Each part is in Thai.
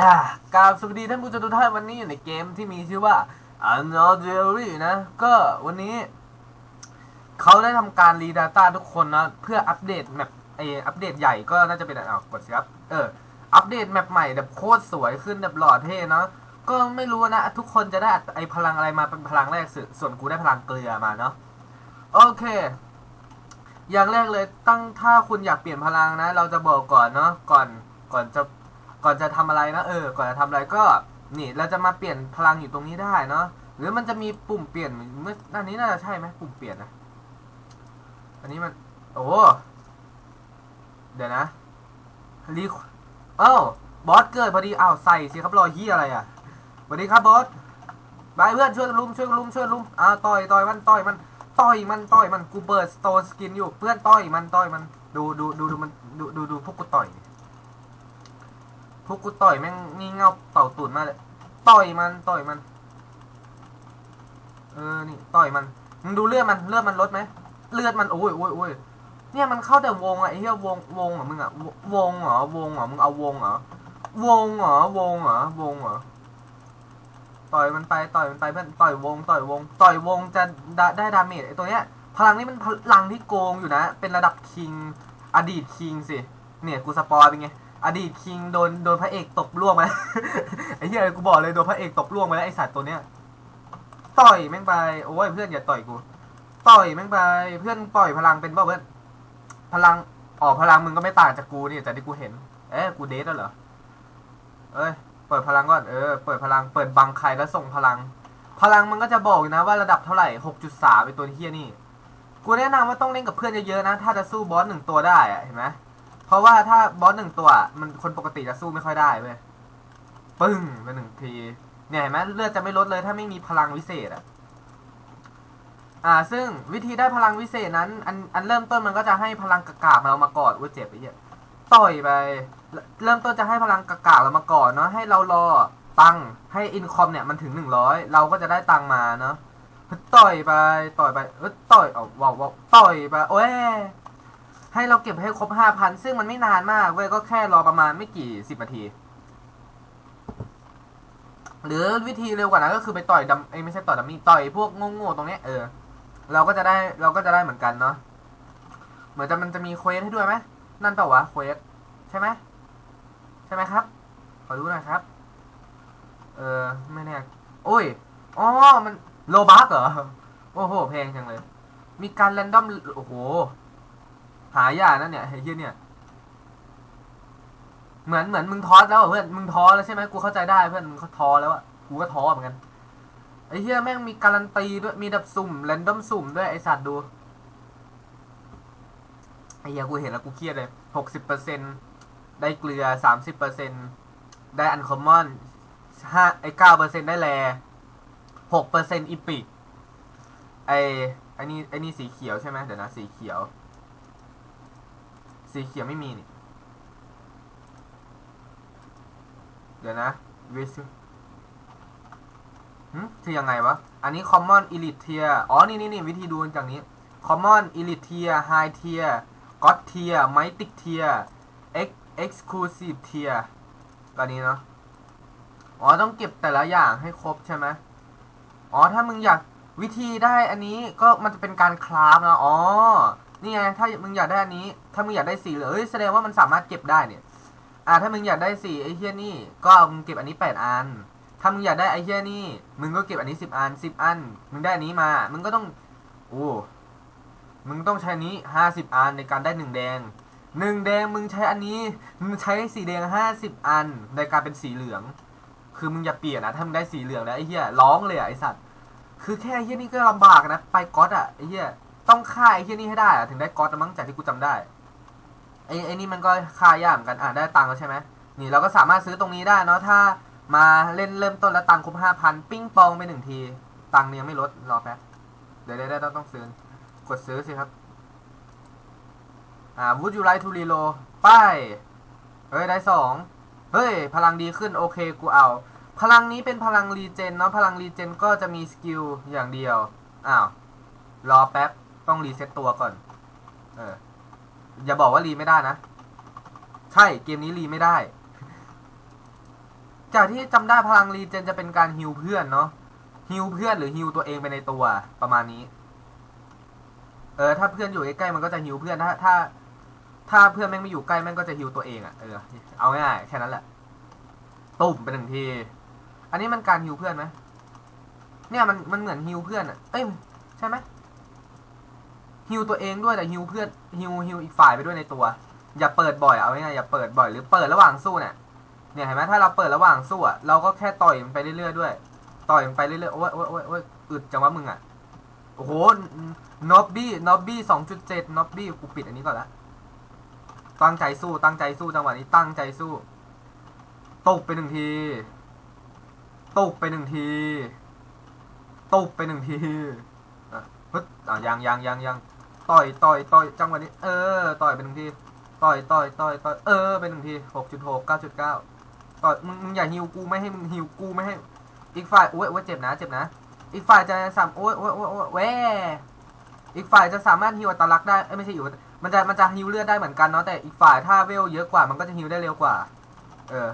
อ่ากราบสวัสดีท่านผู้ชมทุกท่านวันนี้อยู่ในเกมที่มีชื่อว่า u n o d e r y นะ ก็วันนี้ เขาได้ทำการรี Data ทุกคนนะ เพื่ออัปเดตแมปไออัปเดตใหญ่ก็น่าจะเป็นอะกดสิครับ เออ อัปเดตแมปใหม่แบบโคตรสวยขึ้นแบบหล่อเท่เนาะก็ไม่รู้นะ ทุกคนจะได้ไอพลังอะไรมาเป็นพลังแรกสุดส่วนกูได้พลังเกลือมาเนาะโอเค อย่างแรกเลยตั้งถ้าคุณอยากเปลี่ยนพลังนะ เราจะบอกก่อนเนาะก่อนก่อนจะ ก่อนจะทำอะไรนะเออ ก่อนจะทำอะไรก็นี่เราจะมาเปลี่ยนพลังอยู่ตรงนี้ได้เนาะหรือมันจะมีปุ่มเปลี่ยนเมื่ออันนี้น่าจะใช่ไหมปุ่มเปลี่ยนนะอันนี้มันโอ้เดี๋ยวนะรีเอ้าบอสเกิดพอดีอ้าวใส่สิครับรอยี่อะไรอะสวัสดีครับบอสบายเพื่อนช่วยลุมช่วยลุมช่วยลุมอ้าวต่อยต่อยมันต่อยมันต่อยมันต่อยมันกูเปิดสโตนสกินอยู่เพื่อนต่อยมันต่อยมันดูดูดูดูมันดูดูดูพวกกูต่อย พวกกูต่อยแม่งงี่เง่าเต่าตุ่นมาเลย ต่อยมันต่อยมัน เออนี่ต่อยมันมึงดูเลือดมันเลือดมันลดไหมเลือดมันโอ้ยโอ้ยโอ้ยเนี่ยมันเข้าแต่วงอะไอ้เหี้ยวงวงเหรอมึงอะวงเหรอวงเหรอมึงเอาวงเหรอวงเหรอวงเหรอวงเหรอต่อยมันไปต่อยมันไปเพื่อนต่อยวงต่อยวง ต่อยวงจะได้ดาเมจไอตัวเนี้ยพลังนี้มันพลังที่โกงอยู่นะ เป็นระดับคิง อดีตคิงสิ เนี่ยกูสปอยเป็นไง อดีตคิงโดนโดนพระเอกตบล่วงไปไอ้เหี้ยกูบอกเลยโดนพระเอกตบล่วงไปแล้วไอสัตว์ตัวเนี้ยต่อยแม่งไปโอ้ยเพื่อนอย่าต่อยกู ต่อยแม่งไปเพื่อนปล่อยพลังเป็นเปล่าเพื่อนพลังอ๋อพลังมึงก็ไม่ต่างจากกูนี่จากที่กูเห็น เอ๊ะกูเดทแล้วเหรอเอ้ยเปิดพลังก่อนเออเปิดพลังเปิดบังใครแล้วส่งพลัง พลังมันก็จะบอกนะว่าระดับเท่าไหร่6.3ไอตัวเฮียนี่ กูแนะนำว่าต้องเล่นกับเพื่อนเยอะๆนะ ถ้าจะสู้บอสหนึ่งตัวได้อะเห็นไหม เพราะว่าถ้าบอสหนึ่งตัว มันคนปกติจะสู้ไม่ค่อยได้เว้ยปึ้งไปหนึ่งที เนี่ยเห็นไหมเลือดจะไม่ลดเลยถ้าไม่มีพลังวิเศษอะอ่า ซึ่งวิธีได้พลังวิเศษนั้น อันอันเริ่มต้นมันก็จะให้พลังกากาเรามาก่อนอุ้ยเจ็บไอ้เหี้ยต่อยไป เริ่มต้นจะให้พลังกากาเรามาก่อนเนาะให้เรารอตังให้อินคอมเนี่ยมันถึงหนึ่งร้อยเราก็จะได้ตังมาเนาะต่อยไปต่อยไปเออต่อยเอาว้าวว้าวต่อยไปโอ้ย ให้เราเก็บให้ครบห้าพันซึ่งมันไม่นานมากเว้ยก็แค่รอประมาณไม่กี่สิบนาที หรือวิธีเร็วกว่านั้นก็คือไปต่อยดัมเอ้ไม่ใช่ต่อยดัมมี่ต่อยพวกโง่ๆตรงเนี้ยเออเราก็จะได้เราก็จะได้เหมือนกันเนาะเหมือนจะมันจะมีเควสให้ด้วยไหมนั่นเปล่าวะเควสใช่ไหมใช่ไหมครับ ขอรู้หน่อยครับ เออไม่แน่โอ้ยอ๋อมันโลบักเหรอโอ้โหแพงจังเลย มีการแรนดอมโอ้โห หายากนะเนี่ยไอ้เหี้ยเนี่ยเหมือนเหมือนมึงท้อแล้วเพื่อนมึงท้อแล้วใช่ไหมกูเข้าใจได้เพื่อนมึงเขาท้อแล้วอะกูก็ท้อเหมือนกันไอ้เหี้ยแม่งมีการันตีด้วยมีดับสุ่มแรนดอมสุ่มด้วยไอสัตว์ดูไอ้เหี้ยกูเห็นแล้วกูเครียดเลยหกสิบเปอร์เซ็นได้เกลือสามสิบเปอร์เซ็นได้อันคอมมอนห้าไอเก้าเปอร์เซ็นได้แลหกเปอร์เซ็นอีพิกไอไอนี่ไอนี่สีเขียวใช่ไหมเดี๋ยวนะสีเขียว สีเขียวไม่มีนี่ เดี๋ยวนะวิสหืมคือยังไงวะ อันนี้ common elite tier อ๋อ นี่นี่นี่วิธีดูจากนี้ common elite tier high tier god tier mythic tier ex exclusive tier ตอนนี้เนาะ อ๋อ ต้องเก็บแต่ละอย่างให้ครบใช่ไหมอ๋อ ถ้ามึงอยากวิธีได้อันนี้ก็มันจะเป็นการคราฟนะ อ๋อ นี่ไงถ้ามึงอยากได้อันนี้ ถ้ามึงอยากได้สีเหลือเอ้ยแสดงว่ามันสามารถเก็บได้เนี่ยอ่าถ้ามึงอยากได้สีไอ้เฮียนี่ ก็มึงเก็บอันนี้แปดอัน ถ้ามึงอยากได้ไอ้เฮียนี่ มึงก็เก็บอันนี้สิบอันสิบอัน มึงได้อันนี้มา มึงก็ต้องโอ้มึงต้องใช้นี้ห้าสิบอันในการได้หนึ่งแดงหนึ่งแดงมึงใช้อันนี้ มึงใช้สีแดงห้าสิบอันในการเป็นสีเหลือง คือมึงอย่าเปลี่ยนนะถ้ามึงได้สีเหลืองแล้วไอ้เหี้ยร้องเลยอะไอ้สัตว์ คือแค่ไอ้เหี้ยนี่ก็ลำบากนะ ไปก๊อตอะไอ้เหี้ย ต้องฆ่าไอ้เหี้ยนี่ให้ได้อะถึงได้ก๊อตมั้งจากที่กูจำได้ไอ้ไอ้นี่มันก็ฆ่ายากเหมือนกันอะได้ตังค์แล้วใช่ไหมนี่เราก็สามารถซื้อตรงนี้ได้เนาะถ้ามาเล่นเริ่มต้นแล้วตังค์ครบห้าพันปิ้งปองไปหนึ่งที ตังค์ยังไม่ลดรอแป๊บเดี๋ยวได้ได้ต้องซื้อกดซื้อสิครับอ่า would you like to reload ไปเฮ้ยได้สองเฮ้ย พลังดีขึ้นโอเคกูเอา พลังนี้เป็นพลังรีเจนเนาะพลังรีเจนก็จะมีสกิลอย่างเดียวอ้าวรอแป๊บ ต้องรีเซ็ตตัวก่อน เออ อย่าบอกว่ารีไม่ได้นะ ใช่เกมนี้รีไม่ได้ จากที่จำได้พลังรีเจนจะเป็นการฮิวเพื่อนเนาะฮิวเพื่อนหรือฮิวตัวเองไปในตัวประมาณนี้ เออ ถ้าเพื่อนอยู่ใกล้ๆมันก็จะฮิวเพื่อนถ้าถ้า ถ้าเพื่อนแม่งไม่อยู่ใกล้แม่งก็จะฮิวตัวเองอะ่ะเออเอาง่ายแค่นั้นแหละตุ่มไปหนึ่งทีอันนี้มันการฮิวเพื่อนไหมเนี่ยมันมันเหมือนฮิวเพื่อนอะ่ะเอ้ยใช่ไหม ฮิวตัวเองด้วยแต่ฮิวเพื่อนฮิวฮิวอีกฝ่ายไปด้วยในตัว อย่าเปิดบ่อยเอาง่ายๆอย่าเปิดบ่อยหรือเปิดระหว่างสู้เนี่ยเนี่ยเห็นไหมถ้าเราเปิดระหว่างสู้อะเราก็แค่ต่อยมันไปเรื่อยๆด้วย ต่อยมันไปเรื่อยๆโอ้ยโอ้ยโอ้ยโอ้ยอึดจังวะมึงอะโอ้โหน็อบบี้น็อบบี้สองจุดเจ็ดน็อบบี้กูปิดอันนี้ก่อนละตั้งใจสู้ตั้งใจสู้จังหวะนี้ตั้งใจสู้ตบไปหนึ่งทีตบไปหนึ่งทีตบไปหนึ่งทีอะฮึดอะยังยังยังยัง ต่อยต่อยต่อยจังหวะนี้ เออ ต่อยไปหนึ่งที ต่อยต่อยต่อยต่อยเออไปหนึ่งทีหกจุดหกเก้าจุดเก้าต่อยมึงมึงอย่าฮิวกูไม่ให้มึงฮิวกูไม่ให้ อีกฝ่ายโอ้ยโอ้ยเจ็บนะเจ็บนะ อีกฝ่ายจะสามโอ้ยโอ้ยโอ้ยโอ้ยแหวอีกฝ่ายจะสามารถฮิวอัตลักษณ์ได้เอ้ยไม่ใช่ฮิวมันจะมันจะฮิวเลือดได้เหมือนกันเนาะแต่อีกฝ่ายถ้าเวลเยอะกว่ามันก็จะฮิวได้เร็วกว่า เออ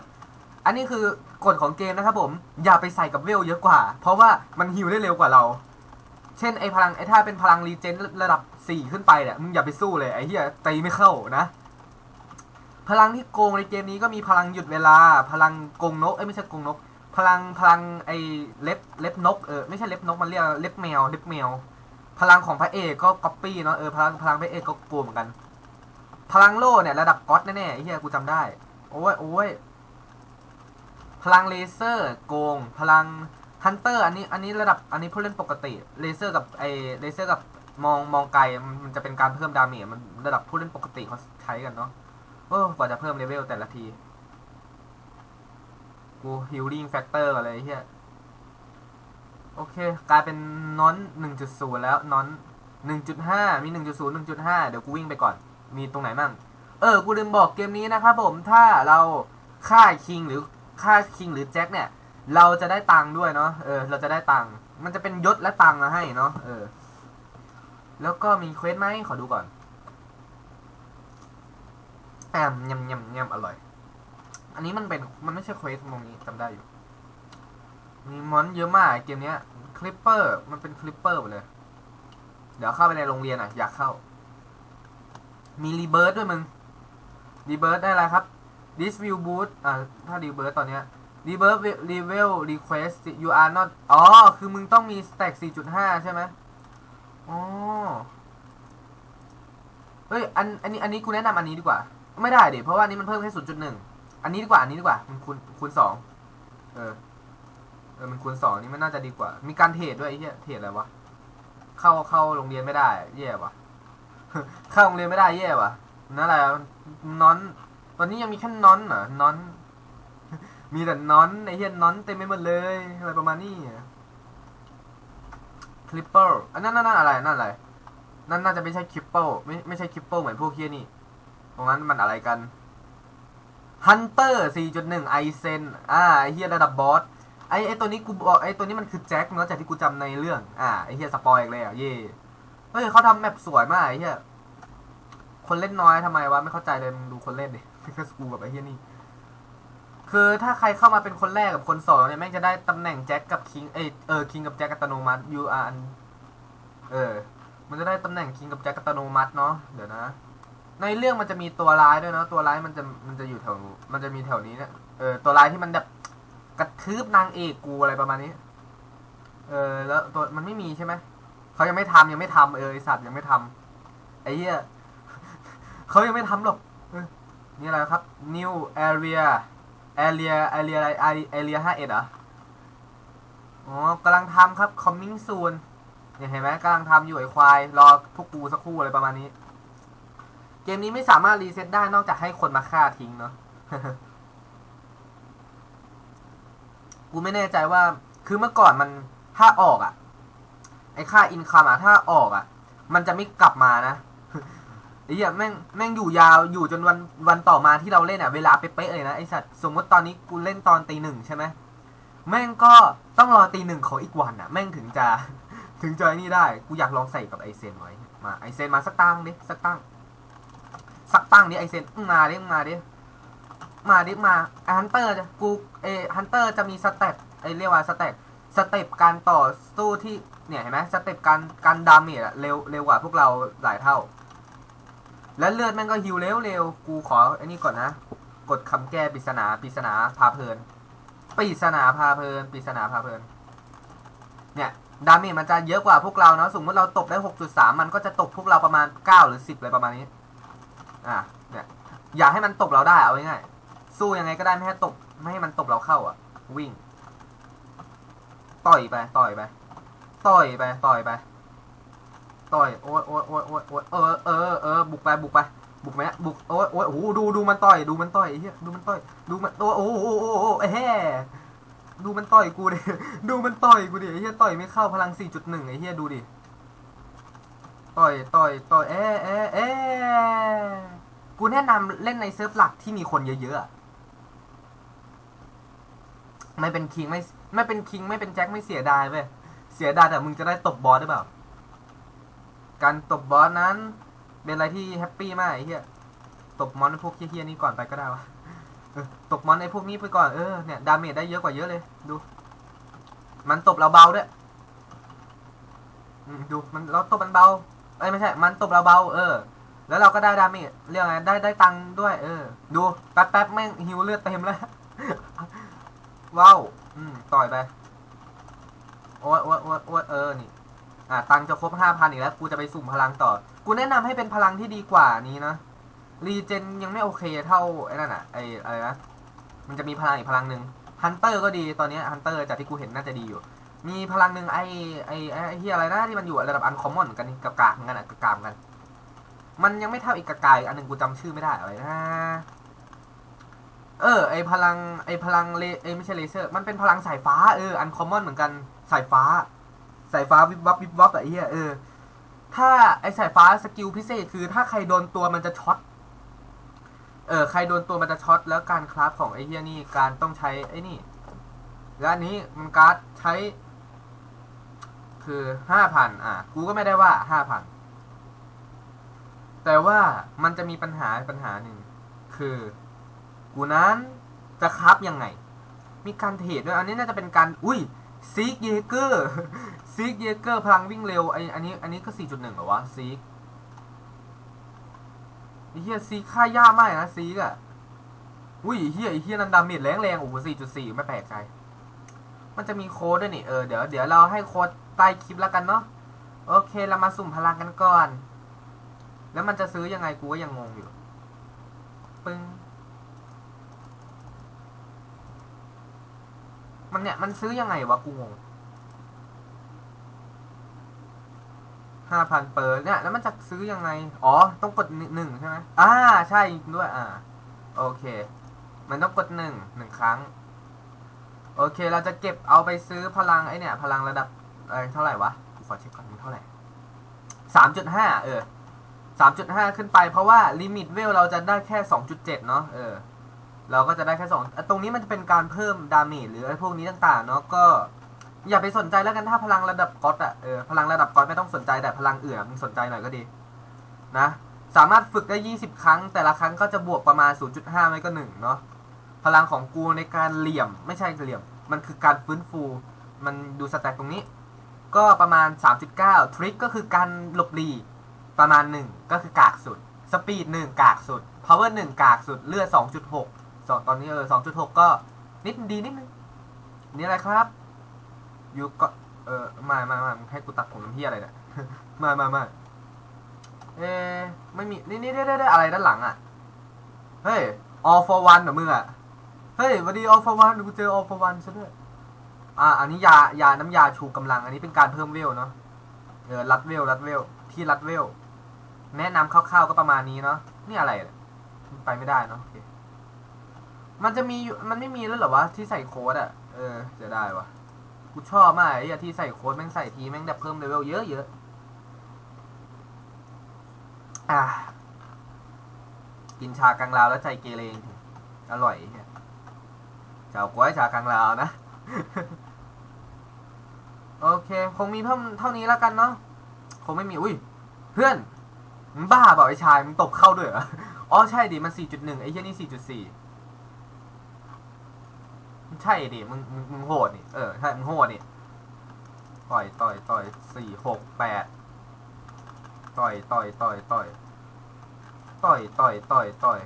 อันนี้คือกฎของเกมนะครับผม อย่าไปใส่กับเวลเยอะกว่า เพราะว่ามันฮิวได้เร็วกว่าเรา เช่นไอพลังไอถ้าเป็นพลังรีเจนระดับสี่ขึ้นไปเนี่ยมึงอย่าไปสู้เลยไอเหี้ยตีไม่เข้านะ พลังที่โกงในเกมนี้ก็มีพลังหยุดเวลา พลังโกงนกเอ้ยไม่ใช่โกงนก พลังพลังไอเล็บเล็บนกเออไม่ใช่เล็บนกมันเรียกเล็บแมวเล็บแมว พลังของพระเอกก็ก๊อปปี้เนาะเออพลังพลังพระเอกก็โกงเหมือนกัน พลังโล่เนี่ยระดับก๊อตแน่ๆไอ้เหี้ยกูจำได้โอ้ยโอ้ยพลังเลเซอร์โกง พลัง ฮันเตอร์อันนี้อันนี้ระดับอันนี้ผู้เล่นปกติเลเซอร์กับไอเลเซอร์กับมองมองไกลมันจะเป็นการเพิ่มดาเมจมันระดับผู้เล่นปกติเขาใช้กันเนาะโอ้กว่าจะเพิ่มเลเวลแต่ละทีกูฮิลลิ่งแฟกเตอร์อะไรเฮียโอเค กลายเป็นนอนหนึ่งจุดศูนย์แล้วนอนหนึ่งจุดห้ามีหนึ่งจุดศูนย์หนึ่งจุดห้าเดี๋ยวกูวิ่งไปก่อน มีตรงไหนมั่งเออ กูลืมบอกเกมนี้นะครับผมถ้าเราฆ่าคิงหรือฆ่าคิงหรือแจ็คเนี่ย เราจะได้ตังค์ด้วยเนาะเออ เราจะได้ตังค์มันจะเป็นยศและตังค์มาให้เนาะเออ แล้วก็มีเควสไหมขอดูก่อนแอมยำยำยำอร่อย อันนี้มันเป็นมันไม่ใช่เควสตรงนี้จำได้อยู่ มีมอนเยอะมากเกมเนี้ยคลิปเปอร์มันเป็นคลิปเปอร์หมดเลย เดี๋ยวเข้าไปในโรงเรียนอะ อยากเข้า มีรีเบิร์ดด้วยมึงรีเบิร์ดได้อะไรครับ this will boost อ่าถ้ารีเบิร์ดตอนเนี้ย รีเบิร์ด level request you are not อ๋อ คือมึงต้องมี stack 4.5 ใช่ไหมอ๋อ เฮ้ย อัน อันนี้ อันนี้กูแนะนำอันนี้ดีกว่า ไม่ได้เดิเพราะว่านี้มันเพิ่มแค่ 0.1 อันนี้ดีกว่า อันนี้ดีกว่า มันคูณ คูณสองเออ เออ มันคูณสองนี่มันน่าจะดีกว่า มีการเทรดด้วยไอ้เหี้ย เทรดอะไรวะ เข้า เข้าโรงเรียนไม่ได้ แย่ว่ะ เข้าโรงเรียนไม่ได้แย่ว่ะนั่นแหละนอน ตอนนี้ยังมีแค่นอนเหรอนอน มีแต่นอนไอเหี้ยนอนเต็มไปหมดเลยอะไรประมาณนี้คลิปเปอร์อันนั้นนั่นอะไรนั่นอะไรนั่นน่าจะไม่ใช่คลิปเปอร์ไม่ไม่ใช่คลิปเปอร์เหมือนพวกเฮียนี่ตรงนั้นมันอะไรกันฮันเตอร์4.1ไอเซนอ่าไอเฮียระดับบอสไอไอตัวนี้กูบอกไอตัวนี้มันคือแจ็คเนาะจากที่กูจำในเรื่อง อ่าไอเฮียสปอยอีกแล้วเย่เฮ้ยเขาทำแมปสวยมากไอเฮียคนเล่นน้อยทำไมวะไม่เข้าใจเลยมึงดูคนเล่นดิพิกาสกูกับไอเฮียนี่ คือถ้าใครเข้ามาเป็นคนแรกกับคนสองเนี่ยแม่งจะได้ตำแหน่งแจ็คกับคิงเอเออคิงกับแจ็คอัตโนมัติ you are un- เออ มันจะได้ตำแหน่งคิงกับแจ็คอัตโนมัติเนาะเดี๋ยวนะ ในเรื่องมันจะมีตัวร้ายด้วยเนาะตัวร้ายมันจะมันจะอยู่แถวมันจะมีแถวนี้เนี่ยเออตัวร้ายที่มันแบบกระทืบนางเอกกูอะไรประมาณนี้ เออ แล้วตัวมันไม่มีใช่ไหมเขายังไม่ทำยังไม่ทำเออไอสัตว์ยังไม่ทำไอ้เหี้ยเขายังไม่ทำหรอกออนี่อะไรครับ new area area area อะไร area ห้าเอ็ดอะอ๋อกำลังทำครับ coming soon เนี่ยเห็นไหมกำลังทำอยู่ไอ้ควาย รอพวกกูสักครู่อะไรประมาณนี้ เกมนี้ไม่สามารถรีเซ็ตได้นอกจากให้คนมาฆ่าทิ้งเนาะกูไม่แน่ใจว่า คือเมื่อก่อนมันถ้าออกอะ่ะ ไอ้ค่าอินคัมอะ ถ้าออกอะ่ะ มันจะไม่กลับมานะ ไอ้เหี้ยแม่งแม่งอยู่ยาวอยู่จนวันวันต่อมาที่เราเล่นอะเวลาเป๊ะๆเลยนะไอสัตว์สมมติตอนนี้กูเล่นตอนตีหนึ่งใช่ไหมแม่งก็ต้องรอตีหนึ่งของอีกวันอะ แม่งถึงจะถึงจะไอ้นี่ได้กูอยากลองใส่กับไอเซนไว้มาไอเซนมาสักตั้งดิสักตั้งสักตั้งดิไอเซนมาดิมึงมาดิมาดิมาฮันเตอร์กูเอฮันเตอร์จะมีสเต็ปไอเรียกว่าสเต็ปสเต็ปการต่อสู้ที่เนี่ยเห็นไหมสเต็ปการการดาเมจอะเร็วเร็วกว่าพวกเราหลายเท่า และเลือดแม่งก็ฮิวเร็วเร็วกูขอไอ้นี่ก่อนนะ กดคำแก้ปริศนาปริศนาพาเพลินปริศนาพาเพลินปริศนาพาเพลิน เนี่ยดาเมจมันจะเยอะกว่าพวกเราเนาะ สมมติเราตบได้ 6.3 มันก็จะตบพวกเราประมาณ 9 หรือ 10เลยประมาณนี้ อะ เนี่ย อยากให้มันตบเราได้เอาง่ายๆสู้ยังไงก็ได้ไม่ให้ตบ ไม่ให้มันตบเราเข้าอะ วิ่ง ต่อยไป ต่อยไป ต่อยไป ต่อยไป ต่อยโอ้ยโอ้ยโอ้ยโอ้ยโอ้ยเออเออเออบุกไปบุกไปบุกไหมบุกโอ้ยโอ้ยโอ้โหดูดูมันต่อยดูมันต่อยเหี้ยดูมันต่อยดูมันตัวโอ้โอ้โอ้โหเอ้แห่ดูมันต่อยกูดิดูมันต่อยกูดิเหี้ยต่อยไม่เข้าพลัง 4.1ไอ้เหี้ยดูดิต่อยต่อยต่อยเอ๊เอ๊เอ๊กูแนะนำเล่นในเซิร์ฟหลักที่มีคนเยอะๆไม่เป็นคิงไม่ไม่เป็นคิงไม่เป็นแจ็คไม่เสียดายเว้ยเสียดายแต่มึงจะได้ตบบอสหรือเปล่า การตบบอสนั้น เป็นอะไรที่แฮปปี้มากไอ้เหี้ยตบมอนไอ้พวกเฮี้ยๆนี่ก่อนไปก็ได้วะตบมอนไอ้พวกนี้ไปก่อนเออเนี่ยดาเมจได้เยอะกว่าเยอะเลย ดู มันตบเราเบาด้วยดูมันเราตบมันเบาเอ้ยไม่ใช่ มันตบเราเบาเออ แล้วเราก็ได้ดาเมจเรียกไงได้ได้ตังค์ด้วย เออ ดูแป๊บแป๊บแม่งฮิวเลือดเต็มแล้วว้าวอืมต่อยไปโอ้โอ้ยโอ้ยโอ้ยเออนี่ อ่าตังจะครบห้าพันอีกแล้ว กูจะไปสุ่มพลังต่อ กูแนะนำให้เป็นพลังที่ดีกว่านี้นะ รีเจนยังไม่โอเคเท่าไอ้นั่นอะไอ้อะไรนะ มันจะมีพลังอีกพลังหนึ่งฮันเตอร์ก็ดีตอนนี้ฮันเตอร์จากที่กูเห็นน่าจะดีอยู่ มีพลังหนึ่งไอ้ไอ้ไอ้ที่อะไรนะที่มันอยู่ระดับอันคอมมอนกันกับกากเหมือนกันอะกับกามกัน มันยังไม่เท่าอีกกากายอันหนึ่งกูจำชื่อไม่ได้อะไรนะเออไอพลังไอพลังเลเอไม่ใช่เลเซอร์ มันเป็นพลังสายฟ้าเอออันคอมมอนเหมือนกันสายฟ้า สายฟ้าวิบวับวิบวับอะไอ้เหี้ยเออ ถ้าไอสายฟ้าสกิลพิเศษคือ ถ้าใครโดนตัวมันจะช็อต เออ ใครโดนตัวมันจะช็อต แล้วการคราฟของไอเหี้ยนี่การต้องใช้ไอ้นี่ และอันนี้มันการ์ดใช้ คือห้าพันอะ กูก็ไม่ได้ว่าห้าพัน แต่ว่ามันจะมีปัญหาปัญหาหนึ่ง คือ กูนั้นจะคราฟยังไง มีการเทรดด้วย อันนี้น่าจะเป็นการ อุ้ยซีกเยเกอร์ ซีกเยเกอร์พลังวิ่งเร็วไออันนี้อันนี้ก็สี่จุดหนึ่งเหรอวะซีกไอเฮียซีกค่ายากมากนะซีกอะอุ้ยเฮียไอเฮียนันดาเมจแรงแรงๆโอ้โหสี่จุดสี่ไม่แปลกใจ มันจะมีโค้ดด้วยนี่เออเดี๋ยวเดี๋ยวเราให้โค้ดใต้คลิปแล้วกันเนาะโอเคเรามาสุ่มพลังกันก่อน แล้วมันจะซื้อยังไงกูก็ยังงงอยู่ปึ้งมันเนี่ยมันซื้อยังไงวะกูงง ห้าพันเปอร์เนี่ย แล้วมันจะซื้อยังไง อ๋อ ต้องกดหนึ่งใช่ไหมอ่า ใช่ด้วย อ่า โอเค มันต้องกดหนึ่งหนึ่งครั้ง โอเค เราจะเก็บเอาไปซื้อพลังไอเนี่ย พลังระดับเอ้ยเท่าไหร่วะกูขอเช็คก่อนมันเท่าไหร่สามจุดห้าเออสามจุดห้าขึ้นไปเพราะว่าลิมิตเวลเราจะได้แค่สองจุดเจ็ดเนาะ เออ เราก็จะได้แค่สองตรงนี้มันจะเป็นการเพิ่มดาเมจหรือไอพวกนี้ต่างๆ เนาะ ก็ อย่าไปสนใจแล้วกันถ้าพลังระดับก๊อตอะเออพลังระดับก๊อตไม่ต้องสนใจแต่พลังอื่นอะมึงสนใจหน่อยก็ดีนะสามารถฝึกได้ยี่สิบครั้ง แต่ละครั้งก็จะบวกประมาณ 0.5 ไม่ก็หนึ่งเนาะพลังของกูในการเหลี่ยมไม่ใช่เหลี่ยม มันคือการฟื้นฟู มันดูสแต็กตรงนี้ ก็ประมาณ 39 ทริคก็คือการหลบหลีประมาณ 1 ก็คือกากสุดสปีด 1 กากสุดพาวเวอร์1กากสุดเลือด2.6สองตอนนี้เออ2.6 ก็นิดดีนิดนึงนี่อะไรครับ ยูก็เออมามามามึงให้กูตัดผมน้ำเพี้ยอะไรเนี่ย มามามาเอ๊ไม่มี นี่นี่ได้ได้ได้อะไรด้านหลังอะ เฮ้ย all for one เหรอมึงอะ เฮ้ยวันดี all for one กูเจอ all for one ซะด้วย อ่า อันนี้ยายาน้ำยาชูกำลัง อันนี้เป็นการเพิ่มเวลเนาะ เออ รัดเวล รัดเวล ที่รัดเวล แนะนำคร่าวๆก็ประมาณนี้เนาะ นี่อะไรไปไม่ได้เนาะมันจะมี มันไม่มีแล้วเหรอวะที่ใส่โค้ดอะ เออเสียดายวะ กูชอบมากไอ้ที่ใส่โค้ดแม่งใส่ทีแม่งแบบเพิ่มเลเวลเยอะๆอ่ากินชากังลาวแล้วใจเกเรงอร่อยเหี้ยเจ้ากล้วยชากังลาวนะ โอเค คงมีเพิ่มเท่านี้แล้วกันเนาะคงไม่มีอุ้ยเพื่อนมึงบ้าเปล่าไอ้ชายมึงตบเข้าด้วยเหรออ๋อใช่ดิมัน 4.1 ไอ้เหี้ยนี่ 4.4 ใช่ดิมึงมึงมึงโหดนี่เออใช่มึงโหดนี่ต่อยต่อยต่อยสี่หกแปดต่อยต่อยต่อยต่อยต่อยต่อยต่อยต่อย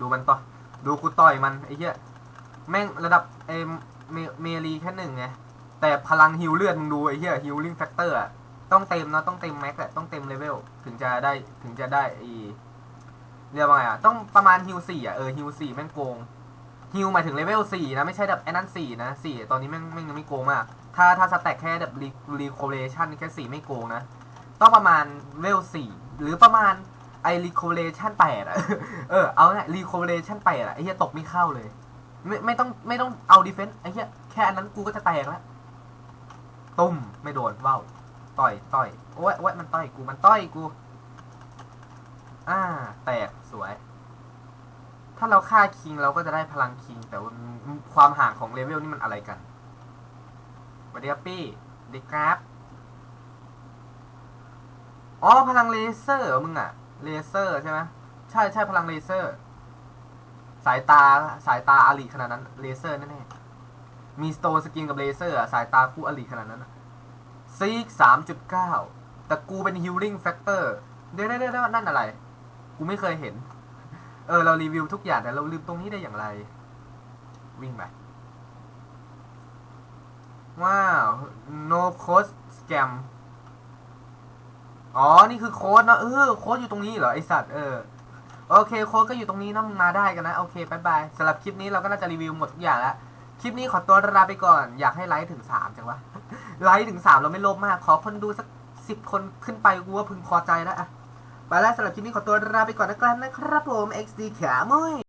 ดูมันต่อยดูกูต่อยมันไอ้เหี้ยแม่งระดับเอมเมเมลีแค่หนึ่งไงแต่พลังฮิวเลือดมึงดูไอ้เหี้ยฮิลลิ่งแฟกเตอร์อะต้องเต็มนะต้องเต็มแม็กอะต้องเต็มเลเวลถึงจะได้ถึงจะได้ไอเรียกว่าไงอะต้องประมาณฮิลสี่อะเออฮิลสี่แม่งโกง ฮิลหมายถึงเลเวลสี่นะไม่ใช่แบบไอ้นั่นสี่นะสี่ตอนนี้แม่งแม่งยังไม่โกงมาก ถ้าถ้าสแต็กแค่แบบรีรีโคเลชันแค่สี่ไม่โกงนะ ต้องประมาณเลเวลสี่หรือประมาณไอรีโคเลชันแปดอะเออเอาเนี่ยรีโคเลชันแปดอะไอ้เหี้ยตกไม่เข้าเลย ไม่ไม่ต้องไม่ต้องเอาดีเฟนส์ไอ้เหี้ยแค่อันนั้นกูก็จะแตกแล้วตุ้มไม่โดนว้าวต่อยต่อยโอ้ยโอ้ยมันต่อยกูมันต่อยกู อ่า แตกสวย ถ้าเราฆ่าคิงเราก็จะได้พลังคิง แต่ความห่างของเลเวลนี่มันอะไรกันวัสดีครับปี้ดีครับอ๋อพลังเลเซอร์มึงอะเลเซอร์ใช่ไหมใช่ใช่พลังเลเซอร์ สายตาสายตาอาลีขนาดนั้นเลเซอร์แน่ๆมีสโตสกินกับเลเซอร์สายตาคู่อาลีขนาดนั้นซีกสามจุดเก้าแต่กูเป็นฮิลลิ่งแฟกเตอร์เดี๋ยวเดี๋ยวเดนั่นอะไร กูไม่เคยเห็น ออเรารีวิวทุกอย่างแต่เราลืมตรงนี้ได้อย่างไร วิ่งไปว้าว no code scam อ๋อ นี่คือโค้ดเนะเออโค้ดอยู่ตรงนี้เหรอไอสัตว์เออโอเคโค้ดก็อยู่ตรงนี้นะมึงมาได้กันนะ โอเคบายบายสำหรับคลิปนี้เราก็น่าจะรีวิวหมดทุกอย่างแล้วคลิปนี้ขอตัวลาไปก่อน อยากให้ไลค์ถึงสามจังวะไลค์ถึงสามเราไม่ลภมาก ขอคนดูสักสิบคนขึ้นไปกูว่าพึงพอใจแล้วอะ ไปแล้วสำหรับคลิปนี้ขอตัวลาไปก่อนนะครับนะครับผม XD ขามุ้ย